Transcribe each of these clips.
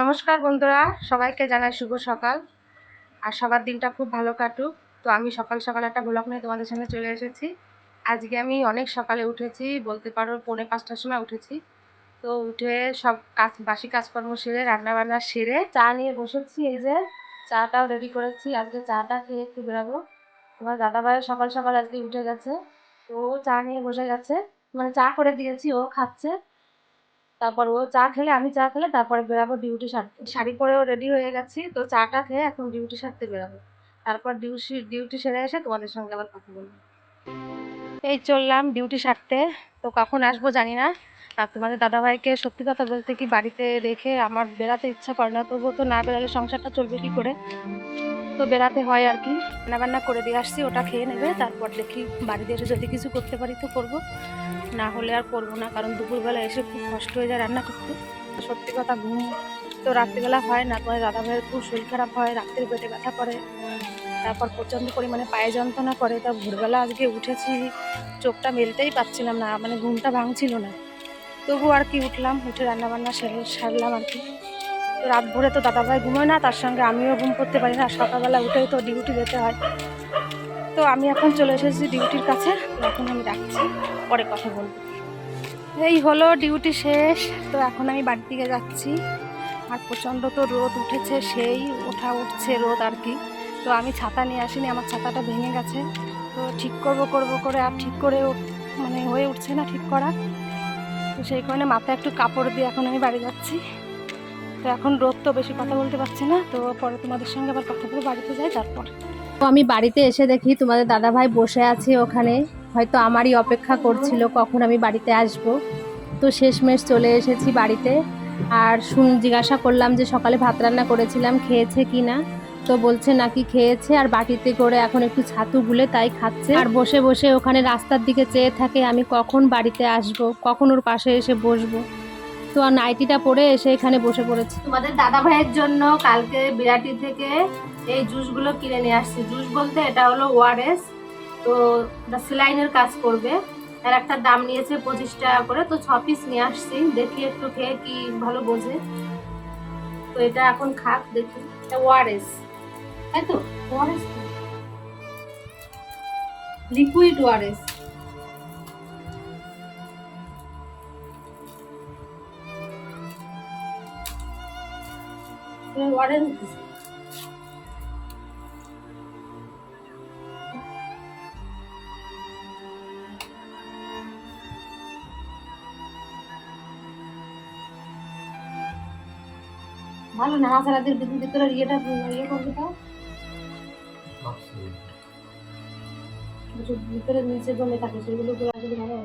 নমস্কার বন্ধুরা, সবাইকে জানাই শুভ সকাল। আর সবার দিনটা খুব ভালো কাটুক। তো আমি সকাল সকাল একটা ব্লগ নিয়ে তোমাদের সামনে চলে এসেছি। আজকে আমি অনেক সকালে উঠেছি, বলতে পারো পৌনে পাঁচটার সময় উঠেছি। তো উঠে সব কাজ, বাসি কাজকর্ম সেরে, রান্নাবান্না সেরে চা নিয়ে বসেছি, এই যে চাটাও রেডি করেছি। আজকে চাটা খেয়ে একটু বেরাবো। তোমার দাদাভাই সকাল সকাল আজকে উঠে গেছে। তো ও চা নিয়ে বসে গেছে। মানে চা করে দিয়েছি, ও খাচ্ছে। তারপর ও চা খেলে, আমি চা খেলে, তারপরে বেরাবো ডিউটি সারতে শাড়ি পরেও রেডি হয়ে গেছি। তো চাটা খেয়ে এখন ডিউটি সারতে বেরাবো। তারপর ডিউটি ডিউটি সেরে এসে তোমাদের সঙ্গে আবার কথা বলব। এই চললাম ডিউটি সারতে। তো কখন আসব জানি না। আর তোমাদের দাদাভাইকে সত্যি কথা বলতে কি বাড়িতে রেখে আমার বেড়াতে ইচ্ছা করে না, তবুও তো না বেরালে সংসারটা চলবে কি করে? তো বেড়াতে হয় আর কি। রান্নাবান্না করে দিয়ে আসছি, ওটা খেয়ে নেবে, তারপর দেখি বাড়িতে এসে যদি কিছু করতে পারি তো করব। না হলে আর করব না, কারণ দুপুরবেলা এসে খুব কষ্ট হয়ে যায় রান্না করতে। সত্যি কথা, ঘুম তো রাত্রিবেলা হয় না, পরে দাদা ভাইয়ের খুব শরীর খারাপ হয়, রাত্রির পেটে ব্যথা করে, তারপর প্রচণ্ড পরিমাণে পায়ে যন্ত্রণা করে, তা ভোরবেলা আজকে উঠেছি, চোখটা মেলতেই পাচ্ছিলাম না মানে ঘুমটা ভাঙছিল না। তবু আর কি উঠলাম, উঠে রান্নাবান্না সেরে সারলাম আর কি। রাত ভোরে তো দাদাভাই ঘুমোয় না, তার সঙ্গে আমিও ঘুম করতে পারি না, সকালবেলা উঠেই তো ডিউটি যেতে হয়। তো আমি এখন চলে এসেছি ডিউটির কাছে, এখন আমি রাখছি, পরে কথা বলব। এই হলো ডিউটি শেষ, তো এখন আমি বাড়ির দিকে যাচ্ছি। আর প্রচণ্ড তো রোদ উঠেছে, সেই ওঠা উঠছে রোদ আর কি। তো আমি ছাতা নিয়ে আসিনি, আমার ছাতাটা ভেঙে গেছে। তো ঠিক করব করব করে আর ঠিক করে মানে হয়ে উঠছে না ঠিক করা। তো সেই কারণে মাথায় একটু কাপড় দিয়ে এখন আমি বাড়ি যাচ্ছি। তো এখন রোদ তো বেশি কথা বলতে পারছি না, তো পরে তোমাদের সঙ্গে আবার কথা বলে বাড়িতে যাই তারপর। তো আমি বাড়িতে এসে দেখি তোমাদের দাদাভাই বসে আছে ওখানে। হয়তো আমারই অপেক্ষা করছিল কখন আমি বাড়িতে আসব। তো শেষমেশ চলে এসেছি বাড়িতে। আর শুন, জিজ্ঞাসা করলাম যে সকালে ভাত রান্না করেছিলাম, খেয়েছে কি না? তো বলছে নাকি খেয়েছে, আর বাটিতে করে এখন একটু ছাতু গুলে তাই খাচ্ছে। আর বসে বসে ওখানে রাস্তার দিকে চেয়ে থাকে আমি কখন বাড়িতে আসব, কখন ওর পাশে এসে বসবো। তো আর নাইটিটা পরে এসে এখানে বসে পড়েছি। তোমাদের দাদা ভাইয়ের জন্য কালকে বিরাটি থেকে এই জুসগুলো কিনে নিয়ে আসছি। জুস বলতে এটা হলো ওয়ারেস তো সেলাইনের কাজ করবে। আর একটা দাম নিয়েছে পঁচিশ টাকা করে, তো ছ পিস নিয়ে আসছি। দেখি একটু খেয়ে কি ভালো বোঝে। তো এটা এখন খাক, দেখি। ওয়ারেস তাই তো? ওয়ারেস লিকুইড ওয়ারেস ওয়ারেস ভালো না হাসারাদের ভিতরে ইয়েটা ইয়ে করবে একটু ভিতরে নিচে জমে থাকে, সেগুলো করে আসলে ভালো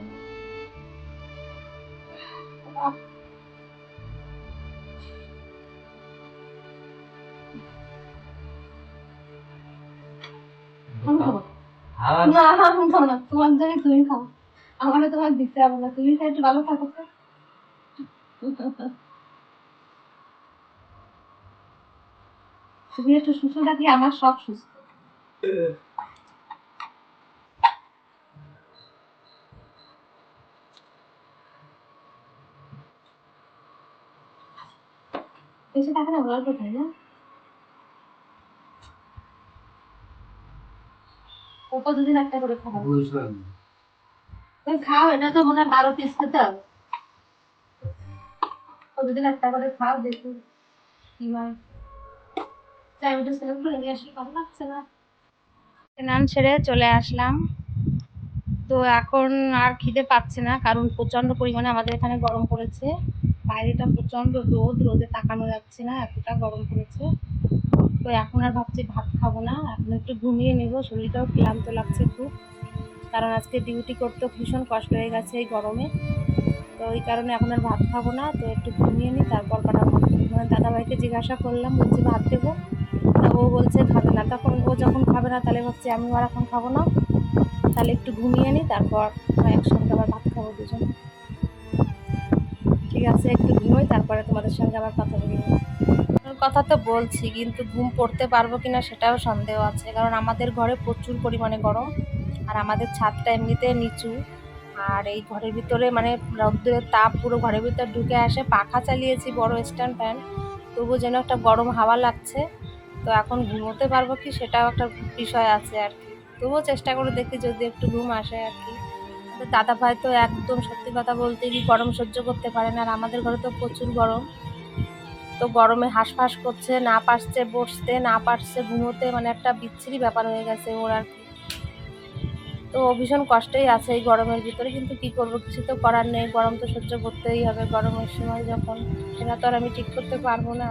না আমি খাব না তোমার দিতে হবে না, তুমি একটু ভালো থাকো। তুমি একটু সুস্থ থাকি আমার সব সুস্থ। বেশি টাকা না গল্প খাই না ও প্রতিদিন একটা করে খাব? বুঝলাম তুমি খাও এটা তো মনে হয় বারো পিস খেতে হবে। প্রতিদিন একটা করে খাও দেখি কি হয়। তাই আমি তো সেরকম করে নিয়ে আসলে ভালো লাগছে না? স্নান সেরে চলে আসলাম। তো এখন আর খিদে পাচ্ছে না কারণ প্রচণ্ড পরিমাণে আমাদের এখানে গরম পড়েছে। বাইরেটা প্রচণ্ড রোদ, রোদে তাকানো যাচ্ছে না, এতটা গরম পড়েছে। তো এখন আর ভাবছি ভাত খাব না, এখন একটু ঘুমিয়ে নেব, শরীরটাও ক্লান্ত লাগছে খুব। কারণ আজকে ডিউটি করতে ভীষণ কষ্ট হয়ে গেছে এই গরমে। তো ওই কারণে এখন আর ভাত খাব না, তো একটু ঘুমিয়ে নিই, তারপর কটা মানে দাদাভাইকে জিজ্ঞাসা করলাম, বলছি ভাত দেবো। তা ও বলছে খাবে না তখন ও যখন খাবে না, তাহলে ভাবছি আমি আর এখন খাব না। তাহলে একটু ঘুমিয়ে নিই, তারপর একসঙ্গে আবার ভাত খাব দুজন। আছে, একটু ঘুমোই, তারপরে তোমাদের সঙ্গে আবার কথা বলি। কথা তো বলছি, কিন্তু ঘুম পড়তে পারব কিনা সেটাও সন্দেহ আছে, কারণ আমাদের ঘরে প্রচুর পরিমাণে গরম, আর আমাদের ছাদটা এমনিতে নিচু, আর এই ঘরের ভিতরে মানে রোদ্দুরের তাপ পুরো ঘরের ভিতরে ঢুকে আসে, পাখা চালিয়েছি বড় স্ট্যান্ড ফ্যান, তবু যেন একটা গরম হাওয়া লাগছে, তো এখন ঘুমোতে পারব কি সেটাও একটা বিষয় আছে আর কি। তবুও চেষ্টা করে দেখি যদি একটু ঘুম আসে আর কি। দাদা ভাই তো একদম সত্যি কথা বলতে কি গরম সহ্য করতে পারে না আর আমাদের ঘরে তো প্রচুর গরম। তো গরমে হাঁসফাঁস করছে, না পারছে বসতে, না পারছে ঘুমোতে মানে একটা বিচ্ছিরি ব্যাপার হয়ে গেছে ওর আর কি। তো ভীষণ কষ্টেই আছে এই গরমের ভিতরে, কিন্তু কি করব, কিছু তো করার নেই। গরম তো সহ্য করতেই হবে গরমের সময় যখন, সেটা তো আর আমি ঠিক করতে পারব না।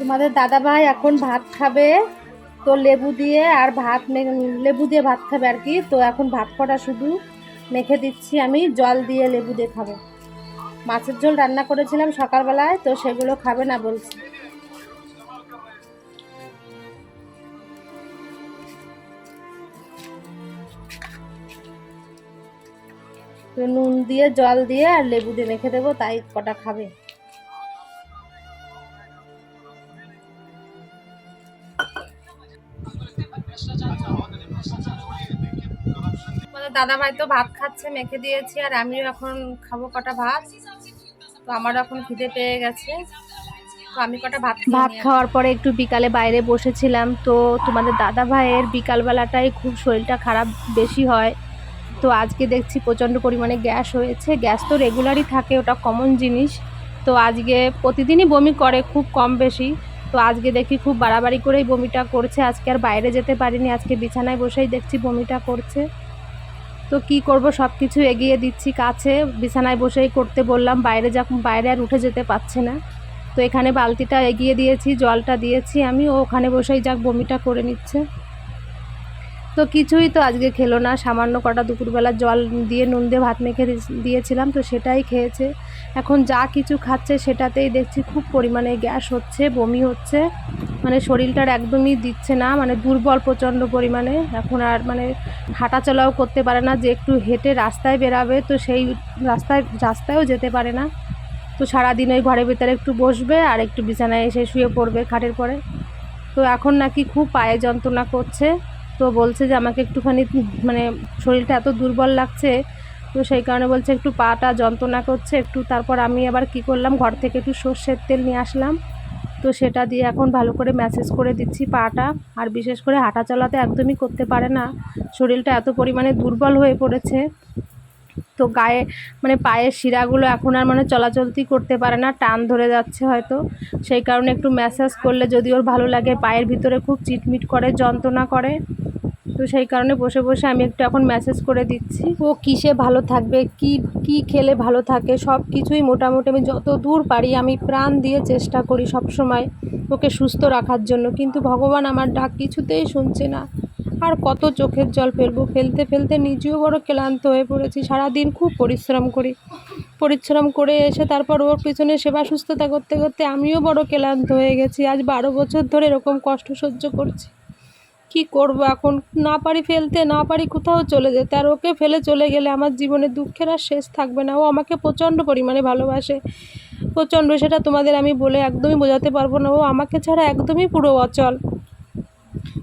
তোমাদের দাদা ভাই এখন ভাত খাবে, তো লেবু দিয়ে আর ভাত লেবু দিয়ে ভাত খাবে আর কি। তো এখন ভাত কটা শুধু মেখে দিচ্ছি আমি, জল দিয়ে লেবু দিয়ে খাব। মাছের ঝোল রান্না করেছিলাম সকালবেলায়, তো সেগুলো খাবে না বলছি। তো নুন দিয়ে, জল দিয়ে আর লেবু দিয়ে মেখে দেবো, তাই কটা খাবে। দাদা ভাই তো ভাত খাচ্ছে মেখে দিয়েছি আর আমিও এখন খাব কটা ভাত। তো আমার এখন খিদে পেয়ে গেছে। তো আমি কটা ভাত ভাত খাওয়ার পরে একটু বিকালে বাইরে বসেছিলাম তো তোমাদের দাদা ভাইয়ের বিকালবেলাটাই খুব শরীরটা খারাপ বেশি হয়। তো আজকে দেখছি প্রচণ্ড পরিমাণে গ্যাস হয়েছে। গ্যাস তো রেগুলারই থাকে ওটা কমন জিনিস। তো আজকে প্রতিদিনই বমি করে খুব কম বেশি। তো আজকে দেখি খুব বাড়াবাড়ি করেই বমিটা করছে। আজকে আর বাইরে যেতে পারিনি আজকে বিছানায় বসেই দেখছি বমিটা করছে। তো কি করব সব কিছু এগিয়ে দিচ্ছি কাছে। বিছানায় বসেই করতে বললাম, বাইরে যখন, বাইরে আর উঠে যেতে পারছে না। তো এখানে বালতিটা এগিয়ে দিয়েছি, জলটা দিয়েছি আমি, ও ওখানে বসেই যাক বমিটা করে নিচ্ছে। তো কিছুই তো আজকে খেলো না। সামান্য কটা দুপুরবেলা জল দিয়ে নুন দিয়ে ভাত মেখে দিয়েছিলাম তো সেটাই খেয়েছে। এখন যা কিছু খাচ্ছে সেটাতেই দেখছি খুব পরিমাণে গ্যাস হচ্ছে, বমি হচ্ছে। মানে শরীরটার একদমই দিচ্ছে না মানে দুর্বল প্রচণ্ড পরিমাণে। এখন আর মানে হাঁটা চলাও করতে পারে না, যে একটু হেঁটে রাস্তায় বেরাবে তো সেই রাস্তায়, রাস্তায়ও যেতে পারে না। তো সারাদিন ওই ঘরের ভিতরে একটু বসবে আর একটু বিছানায় এসে শুয়ে পড়বে খাটের পরে। তো এখন নাকি খুব পায়ে যন্ত্রণা করছে। তো বলছে যে আমাকে একটুখানি মানে শরীরটা এত দুর্বল লাগছে, তো সেই কারণে বলছে একটু পাটা যন্ত্রণা করছে, একটু তারপর আমি আবার কি করলাম, ঘর থেকে একটু সর্ষের তেল নিয়ে আসলাম, তো সেটা দিয়ে এখন ভালো করে ম্যাসেজ করে দিচ্ছি পাটা, আর বিশেষ করে হাঁটা চলাতে একদমই করতে পারে না, শরীরটা এত পরিমাণে দুর্বল হয়ে পড়েছে, তো গায়ে মানে পায়ের শিরাগুলো এখন আর মানে চলাচলতি করতে পারে না, টান ধরে যাচ্ছে হয়তো, সেই কারণে একটু ম্যাসাজ করলে যদি ওর ভালো লাগে, পায়ের ভিতরে খুব চিটমিট করে, যন্ত্রণা করে। তো সেই কারণে বসে বসে আমি একটু এখন মেসেজ করে দিচ্ছি। ও কিসে ভালো থাকবে, কি কি খেলে ভালো থাকে, সব কিছুই মোটামুটি আমি যত দূর পারি আমি প্রাণ দিয়ে চেষ্টা করি সব সময় ওকে সুস্থ রাখার জন্য। কিন্তু ভগবান আমার ডাক কিছুতেই শুনছে না। আর কত চোখের জল ফেলব, ফেলতে ফেলতে নিজেও বড় ক্লান্ত হয়ে পড়েছি। সারাদিন খুব পরিশ্রম করি। পরিশ্রম করে এসে তারপর ওর পিছনে সেবা সুস্থতা করতে করতে আমিও বড় ক্লান্ত হয়ে গেছি। আজ বারো বছর ধরে এরকম কষ্ট সহ্য করছি। কি করব এখন? না পারি ফেলতে না পারি কোথাও চলে যেতে। আর ওকে ফেলে চলে গেলে আমার জীবনে দুঃখের আর শেষ থাকবে না। ও আমাকে প্রচণ্ড পরিমাণে ভালোবাসে। প্রচণ্ড সেটা তোমাদের আমি বলে একদমই বোঝাতে পারব না। ও আমাকে ছাড়া একদমই পুরো অচল।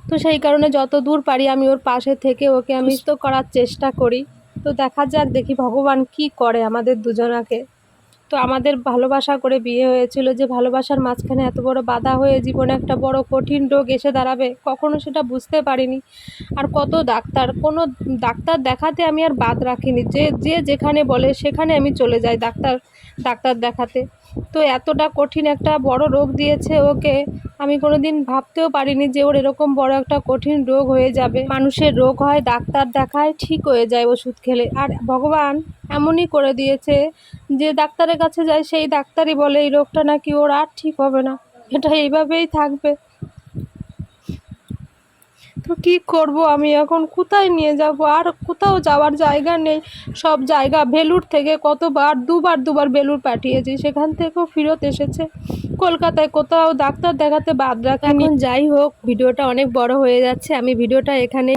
তো সেই কারণে যত দূর পারি আমি ওর পাশে থেকে ওকে আমি তো করার চেষ্টা করি। তো দেখা যাক দেখি ভগবান কি করে আমাদের দুজনাকে। তো আমাদের ভালোবাসা করে বিয়ে হয়েছিল যে ভালোবাসার মাঝখানে এত বড় বাধা হয়ে জীবনে একটা বড় কঠিন রোগ এসে দাঁড়াবে, কখনো সেটা বুঝতে পারিনি। আর কত ডাক্তার, কোনো ডাক্তার দেখাতে আমি আর বাদ রাখিনি। যে যে যেখানে বলে সেখানে আমি চলে যাই। ডাক্তার ডাক্তার দেখাতে। তো এতটা কঠিন একটা বড় রোগ দিয়েছে ওকে, আমি কোনো দিন ভাবতেও পারিনি যে ওর এরকম বড় একটা কঠিন রোগ হয়ে যাবে। মানুষের রোগ হয়, ডাক্তার দেখায়, ঠিক হয়ে যায় ওষুধ খেলে। আর ভগবান এমনই করে দিয়েছে, যে ডাক্তারের কাছে যায়, সেই ডাক্তারই বলে, এই রোগটা নাকি ওর আর ঠিক হবে না। এটা এইভাবেই থাকবে। তো কি করব আমি এখন? কোথায় নিয়ে যাব? আর কোথাও যাওয়ার জায়গা নেই। সব জায়গা ভেলুর থেকে কতবার, দুবার দুবার বেলুর পাঠিয়েছি। সেখান থেকেও ফেরত এসেছে। কলকাতায় কোথাও ডাক্তার দেখাতে বাদ রাখা এখন যাই হোক, ভিডিওটা অনেক বড় হয়ে যাচ্ছে। আমি ভিডিওটা এখানে